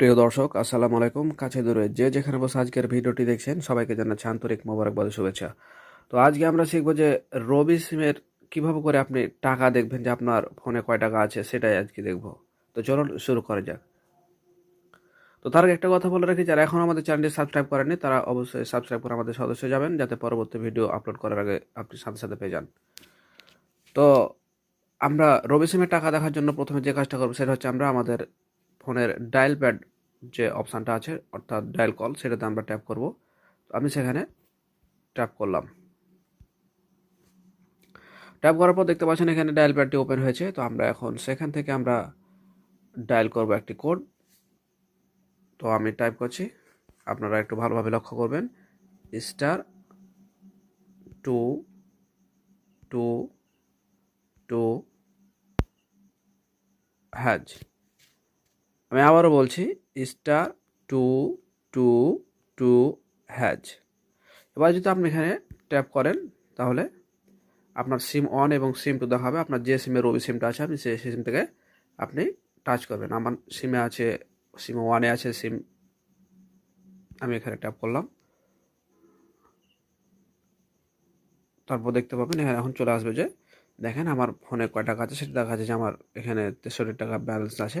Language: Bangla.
প্রিয় দর্শক, আসসালামু আলাইকুম। কাছে দূরে যে যেখানে বসে আজকের ভিডিওটি দেখছেন, সবাইকে জানাচ্ছি আন্তরিক মোবারকবাদ শুভেচ্ছা। তো আজকে আমরা শিখব যে রবি সিমের কীভাবে করে আপনি টাকা দেখবেন যে আপনার ফোনে কয় টাকা আছে, সেটাই আজকে দেখব। তো চলুন শুরু করা যাক। তো তার আগে একটা কথা বলে রাখি, যারা এখন আমাদের চ্যানেলটি সাবস্ক্রাইব করেননি, তারা অবশ্যই সাবস্ক্রাইব করে আমাদের সদস্য যাবেন, যাতে পরবর্তী ভিডিও আপলোড করার আগে আপনি সাথে সাথে পেয়ে যান। তো আমরা রবি সিমের টাকা দেখার জন্য প্রথমে যে কাজটা করব, সেটা হচ্ছে আমরা আমাদের ফোনের ডায়াল প্যাড যে অপশানটা আছে, অর্থাৎ ডায়াল কল সেটাতে আমরা ট্যাপ করব। আমি সেখানে ট্যাপ করলাম। ট্যাপ করার পর দেখতে পাচ্ছেন এখানে ডায়াল প্যাডটি ওপেন হয়েছে। তো আমরা এখন সেখান থেকে আমরা ডায়াল করব একটি কোড তো আমি টাইপ করছি। আপনারা একটু ভালোভাবে লক্ষ্য করবেন। Star two two two hash আমি আবারও বলছি star two two two hash এবার যদি আপনি এখানে ট্যাপ করেন, তাহলে আপনার সিম অন এবং সিম টু দেখাবে। আপনার যে সিমের রবি সিমটা আছে, আপনি সেই সিম থেকে আপনি টাচ করবেন। আমার সিমে আছে সিম ওয়ানে আছে সিম আমি এখানে ট্যাপ করলাম। তারপর দেখতে পাবেন, এখানে এখন চলে আসবে যে, দেখেন আমার ফোনে কয় টাকা আছে? সেটা দেখাচ্ছে যে আমার এখানে তেষট্টি টাকা ব্যালেন্স আছে।